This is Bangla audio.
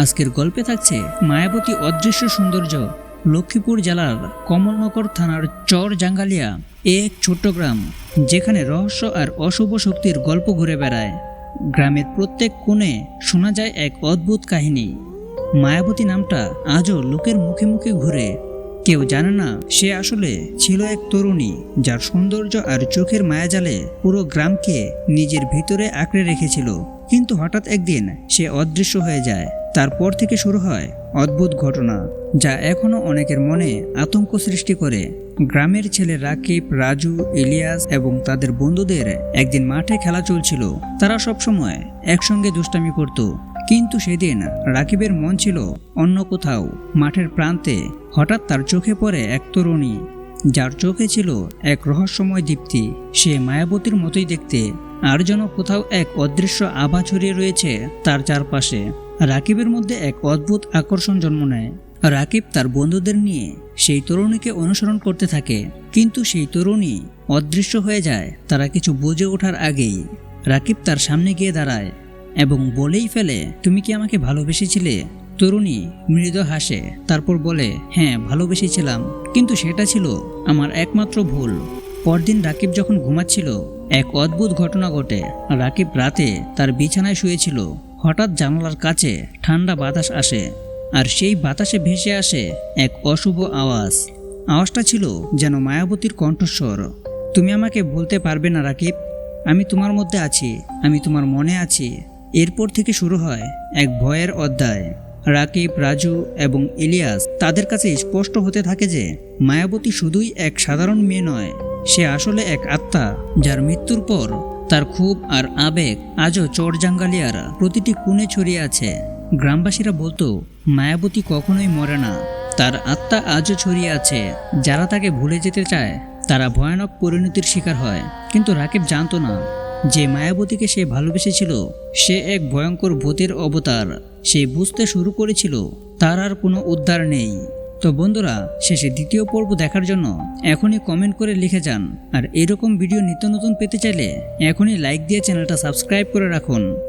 আজকের গল্পে থাকছে মায়াবতী অদৃশ্য সৌন্দর্য, লক্ষ্মীপুর জেলার কমলনগর থানার চর জাঙ্গালিয়া এক ছোট্ট গ্রাম, যেখানে রহস্য আর অশুভ শক্তির গল্প ঘুরে বেড়ায়। গ্রামের প্রত্যেক কোণে শোনা যায় এক অদ্ভুত কাহিনী। মায়াবতী নামটা আজও লোকের মুখে মুখে ঘুরে। কেউ জানে না সে আসলে ছিল এক তরুণী যার সৌন্দর্য আর চোখের মায়াজালে পুরো গ্রামকে নিজের ভিতরে আঁকড়ে রেখেছিল। কিন্তু হঠাৎ একদিন সে অদৃশ্য হয়ে যায়। তারপর থেকে শুরু হয় অদ্ভুত ঘটনা, যা এখনও অনেকের মনে আতঙ্ক সৃষ্টি করে। গ্রামের ছেলে রাকিব, রাজু, ইলিয়াস এবং তাদের বন্ধুদের একদিন মাঠে খেলা চলছিল। তারা সবসময় একসঙ্গে দুষ্টামি করত। কিন্তু সেদিন রাকিবের মন ছিল অন্য কোথাও। মাঠের প্রান্তে হঠাৎ তার চোখে পড়ে এক তরুণী, যার চোখে ছিল এক রহস্যময় দীপ্তি। সে মায়াবতীর মতোই দেখতে, আর যেন কোথাও এক অদৃশ্য আভা ছড়িয়ে রয়েছে তার চারপাশে। রাকিবের মধ্যে এক অদ্ভুত আকর্ষণ জন্ম নেয়। রাকিব তার বন্ধুদের নিয়ে সেই তরুণীকে অনুসরণ করতে থাকে। কিন্তু সেই তরুণী অদৃশ্য হয়ে যায়, তারা কিছু বুঝে ওঠার আগেই। রাকিব তার সামনে গিয়ে দাঁড়ায় এবং বলেই ফেলে, তুমি কি আমাকে ভালোবেসেছিলে? তরুণী মৃদু হাসে, তারপর বলে হ্যাঁ ভালোবেসেছিলাম। কিন্তু সেটা ছিল আমার একমাত্র ভুল। পরদিন রাকিব যখন ঘুমাচ্ছিল, এক অদ্ভুত ঘটনা ঘটে। রাকিব রাতে তার বিছানায় শুয়েছিল। হঠাৎ জানালার কাছে ঠান্ডা বাতাস আসে আর সেই বাতাসে ভেসে আসে এক অশুভ আওয়াজ। আওয়াজটা ছিল যেন মায়াবতীর কণ্ঠস্বর। তুমি আমাকে বলতে পারবে না, রাকিব। আমি তোমার মধ্যে আছি, আমি তোমার মনে আছি। এরপর থেকে শুরু হয় এক ভয়ের অধ্যায়। রাকিব, রাজু এবং ইলিয়াস তাদের কাছে স্পষ্ট হতে থাকে যে, মায়াবতী শুধুই এক সাধারণ মেয়ে নয়। সে আসলে এক আত্মা, যার মৃত্যুর পর তার ক্ষোভ আর আবেগ আজও চরজাঙ্গালিয়ার প্রতিটি কোণে ছড়িয়ে আছে। গ্রামবাসীরা বলতো, মায়াবতী কখনোই মরে না। তার আত্মা আজও ছড়িয়ে আছে। যারা তাকে ভুলে যেতে চায়, তারা ভয়ানক পরিণতির শিকার হয়। কিন্তু রাকিব জানতো না যে মায়াবতীকে সে ভালোবেসেছিল, সে এক ভয়ঙ্কর ভূতের অবতার। সে বুঝতে শুরু করেছিল, তার আর কোনো উদ্ধার নেই। তো বন্ধুরা, শেষে দ্বিতীয় পর্ব দেখার জন্য এখনই কমেন্ট করে লিখে যান। আর এরকম ভিডিও নিত্য নতুন পেতে চাইলে এখনই লাইক দিয়ে চ্যানেলটা সাবস্ক্রাইব করে রাখুন।